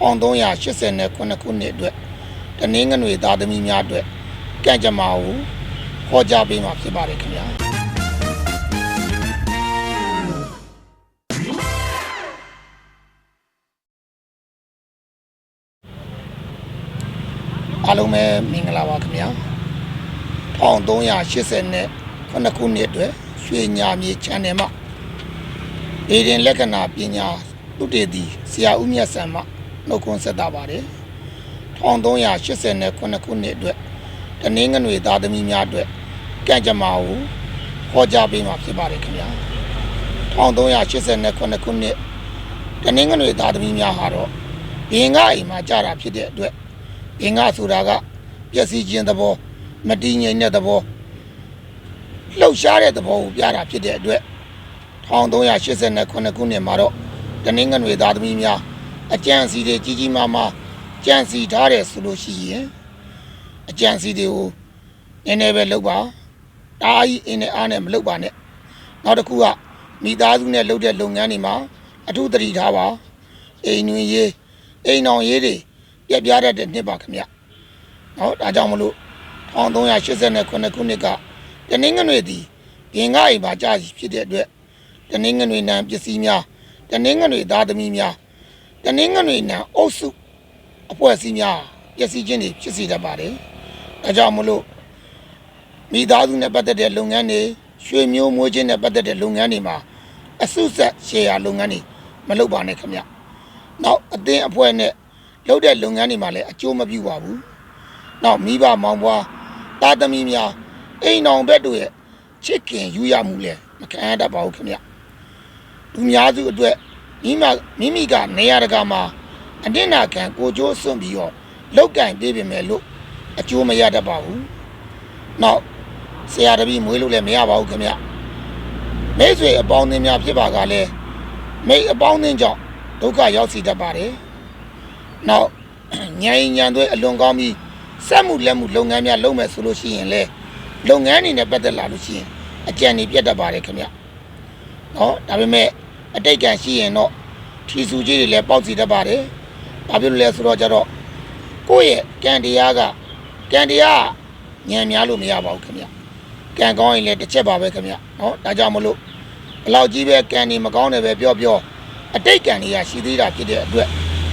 1389ခုနှစ်အတွက်တနင်္ဂနွေသားသမီးများအတွက်ကံကြမ္မာကိုဟောကြားပေးမှာဖြစ်ပါတယ်ခင်ဗျာအားလုံးပဲမင်္ဂလာပါခင်ဗျာ1380နဲ့ခုနှစ်ခုနှစ်အတွက်ရွှေညာမြေ channel မှာဒေရင်လက္ခဏာပညာသုတေသီဆရာဦးမြတ်ဆန်မှ နှုတ်ခွန်းဆက်တာပါတယ်1389ခုနှစ်အတွက်တနင်္ဂနွေသားသမီးများအတွက်ကံကြမ္မာကိုဟောကြားပေးမှာဖြစ်ပါတယ်ခင်ဗျာ1389ခုနှစ်တနင်္ဂနွေသားသမီးများဟာတော့ဘင်္ဂအိမ်မှာကြာတာဖြစ်တဲ့အတွက်ဘင်္ဂဆိုတာကပျက်စီးခြင်းသဘောမတည်ငြိမ်တဲ့သဘောလှုပ်ရှားတဲ့သဘောကိုပြတာဖြစ်တဲ့အတွက်1389ခုနှစ်မှာတော့တနင်္ဂနွေသားသမီးများ အကြံစီတွေကြီးကြီးမားမားကြံစီထားတယ်ဆိုလို့ရှိရင်အကြံစီတွေကိုနည်းနည်းပဲလုပ်ပါတားကြီးအင်းနဲ့အားနဲ့မလုပ်ပါနဲ့နောက်တစ်ခုကမိသားစုနဲ့လုပ်တဲ့လုပ်ငန်းတွေမှာအထူးသတိထားပါအိမ်တွင်ရေးအိမ်အောင်ရေးတွေပြက်ပြားတတ်တဲ့နှစ်ပါခင်ဗျနော်ဒါကြောင့်မလို့1389ခုနှစ်ကတနင်္ဂနွေသည်ပြင်ကအိမ်မှာကြာစီဖြစ်တဲ့အတွက်တနင်္ဂနွေနံပစ္စည်းများတနင်္ဂနွေသားသမီးများ တနင်္ဂနွေနံအုပ်စုအဖွဲ့အစည်းများပျက်စီးခြင်းတွေဖြစ်စေတတ်ပါတယ်။ဒါကြောင့်မလို့မိသားစုနဲ့ပတ်သက်တဲ့လုပ်ငန်းတွေရွှေမျိုးမွေးခြင်းနဲ့ပတ်သက်တဲ့လုပ်ငန်းတွေမှာအစုဆက်ရှယ်ယာလုပ်ငန်းတွေမလုပ်ပါနဲ့ခင်ဗျ။နောက်အသင်းအဖွဲ့နဲ့လုပ်တဲ့လုပ်ငန်းတွေမှာလည်းအကျိုးမပြုပါဘူး။နောက်မိဘမောင်ဘွားတာသမီများအိမ်တော်ဘက်တို့ရဲ့ချစ်ခင်ယူရမှုလည်းမခံရတတ်ပါဘူးခင်ဗျ။လူများစုအတွက် မိမမိမိကနေရာတကာမှာအနစ်နာခံကိုကျိုးစွန့်ပြီးတော့လောက်ကင်ပေးပြင်မယ်လို့အကျိုးမရတတ်ပါဘူး။နောက်ဆရာတပည့်မွေးလို့လည်းမရပါဘူးခင်ဗျ။မိတ်ဆွေအပေါင်းအသင်းများဖြစ်ပါကလည်းမိတ်အပေါင်းအသင်းကြောင့်ဒုက္ခရောက်စီတတ်ပါတယ်။နောက်ညင်ညံသွဲအလွန်ကောင်းပြီးစက်မှုလက်မှုလုပ်ငန်းများလုပ်မယ်ဆိုလို့ရှိရင်လေလုပ်ငန်းတွေနဲ့ပတ်သက်လာလို့ရှိရင်အကြံဉာဏ်ပြတ်တတ်ပါတယ်ခင်ဗျ။နော်ဒါပေမဲ့ အတိတ်ကံရှိရင်တော့ထီစုကြီးတွေလည်းပေါက်စီတတ်ပါတယ်။ဘာဖြစ်လို့လဲဆိုတော့ကြတော့ကိုယ့်ရဲ့ကံတရားကကံတရားညံများလို့မရပါဘူးခင်ဗျကံကောင်းရင်လည်းတစ်ချက်ပါပဲခင်ဗျနော်ဒါကြောင့်မလို့ဘလောက်ကြီးပဲကံနေမကောင်းတယ်ပဲပြောပြောအတိတ်ကံတွေကရှိသေးတာဖြစ်တဲ့အတွက်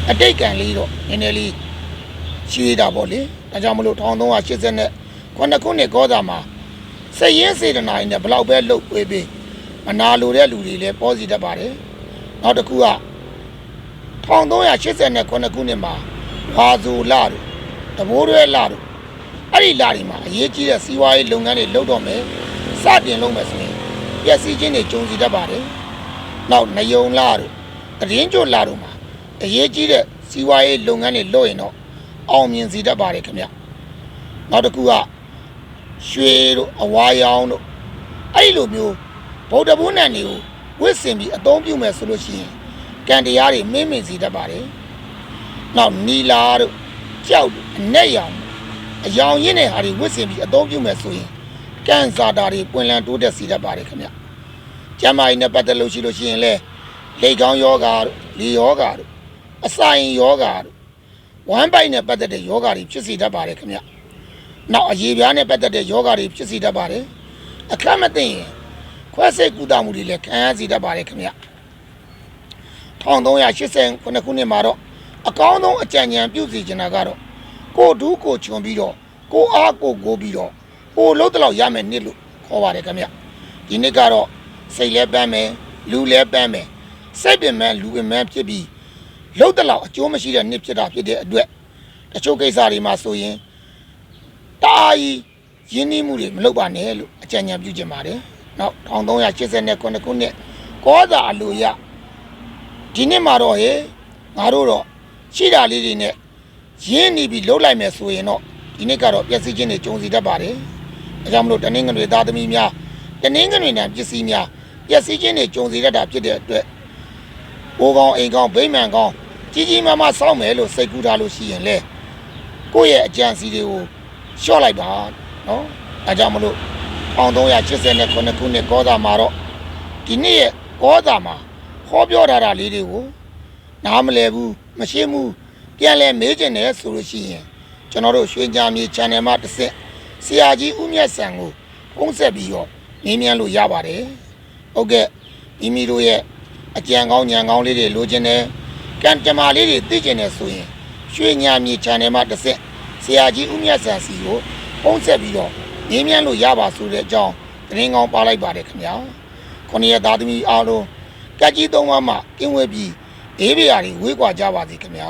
အတိတ်ကံလေးတော့နည်းနည်းလေးရှိသေးတာပေါ့လေဒါကြောင့်မလို့1380နဲ့ခုနှစ်ခုနှစ်ကောသာမှာစည်ရင်စေတနာရင်းနဲ့ဘလောက်ပဲလှုပ်ပေးပေး မနာလိုတဲ့လူတွေလည်းပေါ်စီတတ်ပါတယ်နောက်တစ်ခုက1389ခုနှစ်မှာဝါဇိုလာတို့တဘိုးရဲလာတို့အဲ့ဒီလာတွေမှာအရေးကြီးတဲ့စီးပွားရေးလုပ်ငန်းတွေလုပ်တော့မယ်စတင်လုပ်မယ်ဆိုရင်ပျက်စီးခြင်းတွေကြုံစီတတ်ပါတယ်နောက်နယုံလာတို့တရင်ကျွလာတို့မှာအရေးကြီးတဲ့စီးပွားရေးလုပ်ငန်းတွေလုပ်ရင်တော့အောင်မြင်စီတတ်ပါတယ်ခင်ဗျနောက်တစ်ခုကရွှေတို့အဝါရောင်တို့အဲ့ဒီလိုမျိုး ဗုဒ္ဓဘုန်းနံတွေကိုဝစ်စင်ပြီးအသုံးပြုမယ်ဆိုလို့ရှိရင်ကံတရားတွေမင်းမင်စီတတ်ပါတယ်။နောက်နီလာတို့ကြောက်တို့အနက်ရောင်အယောင်ရင်းတဲ့ဟာတွေဝစ်စင်ပြီးအသုံးပြုမယ်ဆိုရင်ကံစားတာတွေပွင့်လန်းတိုးတက်စီတတ်ပါတယ်ခင်ဗျ။ကျမ်းမာရေးနဲ့ပတ်သက်လို့ရှိလို့ရှိရင်လေလေကောင်းယောဂါတို့လေယောဂါတို့အစာရင်ယောဂါတို့ဝမ်းပိုက်နဲ့ပတ်သက်တဲ့ယောဂါတွေဖြစ်စီတတ်ပါတယ်ခင်ဗျ။နောက်အရေပြားနဲ့ပတ်သက်တဲ့ယောဂါတွေဖြစ်စီတတ်ပါတယ်။အခက်မသိရင် ခွဲစိတ်ကူတာမှုတွေလည်းခံရစီတတ်ပါတယ်ခင်ဗျ။1389ခုနှစ်မှာတော့အကောင်းဆုံးအကြံဉာဏ်ပြုစီချင်တာကတော့ကိုဒူးကိုခြုံပြီးတော့ကိုအားကိုကိုပြီးတော့ကိုလုံးတလောက်ရမယ်နှစ်လို့ခေါ်ပါတယ်ခင်ဗျဒီနှစ်ကတော့စိတ်လဲပန်းမယ်လူလဲပန်းမယ်စိတ်ပင်မဲ့လူပင်မဲ့ဖြစ်ပြီးလုံးတလောက်အကျိုးမရှိတဲ့နှစ်ဖြစ်တာဖြစ်တဲ့အတွက်တချို့ကိစ္စတွေမှာဆိုရင်တအားကြီးရင်းနှီးမှုတွေမလုပ်ပါနဲ့လို့အကြံဉာဏ်ပြုချင်ပါတယ် နောက်1389ခုနှစ်ကောသာအလိုရဒီနှစ်မှာတော့ဟေငါတို့တော့ရှိတာလေးတွေနဲ့ရင်းနေပြီးလှုပ်လိုက်မယ်ဆိုရင်တော့ဒီနှစ်ကတော့ပျက်စီးခြင်းတွေကြုံစီတတ်ပါတယ်။အဲကြောင့်မလို့တနင်္ဂနွေသားသမီးများတနင်္ဂနွေနံပစ္စည်းများပျက်စီးခြင်းတွေကြုံစီတတ်တာဖြစ်တဲ့အတွက်ဘိုးကောင်းအိမ်ကောင်းဗိမာန်ကောင်းကြီးကြီးမားမားစောင့်မယ်လို့စိတ်ကူးထားလို့ရှိရင်လေကိုယ့်ရဲ့အကြံစီတွေကိုလျှော့လိုက်ပါနော်။အဲကြောင့်မလို့ 1389ခုနှစ်ကောသာမှာတော့ဒီနှစ်ရဲ့ကောသာမှာဟောပြောထားတာလေးတွေကိုနားမလည်ဘူးမရှင်းဘူးပြန်လဲမေးကျင်တယ်ဆိုလို့ရှိရင်ကျွန်တော်တို့ရွှေကြမြေ channel မှာတစ်ဆက်ဆရာကြီးဦးမြတ်ဆန်ကိုပုံဆက်ပြီးတော့မေးမြန်းလို့ရပါတယ်ဟုတ်ကဲ့မိမိတို့ရဲ့အကြံကောင်းဉာဏ်ကောင်းလေးတွေလိုချင်တယ်ကံကြမ္မာလေးတွေသိချင်တယ်ဆိုရင်ရွှေညာမြေ channel မှာတစ်ဆက်ဆရာကြီးဦးမြတ်ဆန်စီကိုပုံဆက်ပြီးတော့ မေးမြန်းလို့ရပါဆိုတဲ့အကြောင်းသတင်းကောင်းပါလိုက်ပါတယ်ခင်ဗျာခொနည်းသားသမီးအားလုံးကက်ကြီးသုံးပါးမှကင်းဝဲပြီးဘေးပြာတွေဝေးကွာကြပါစေခင်ဗျာ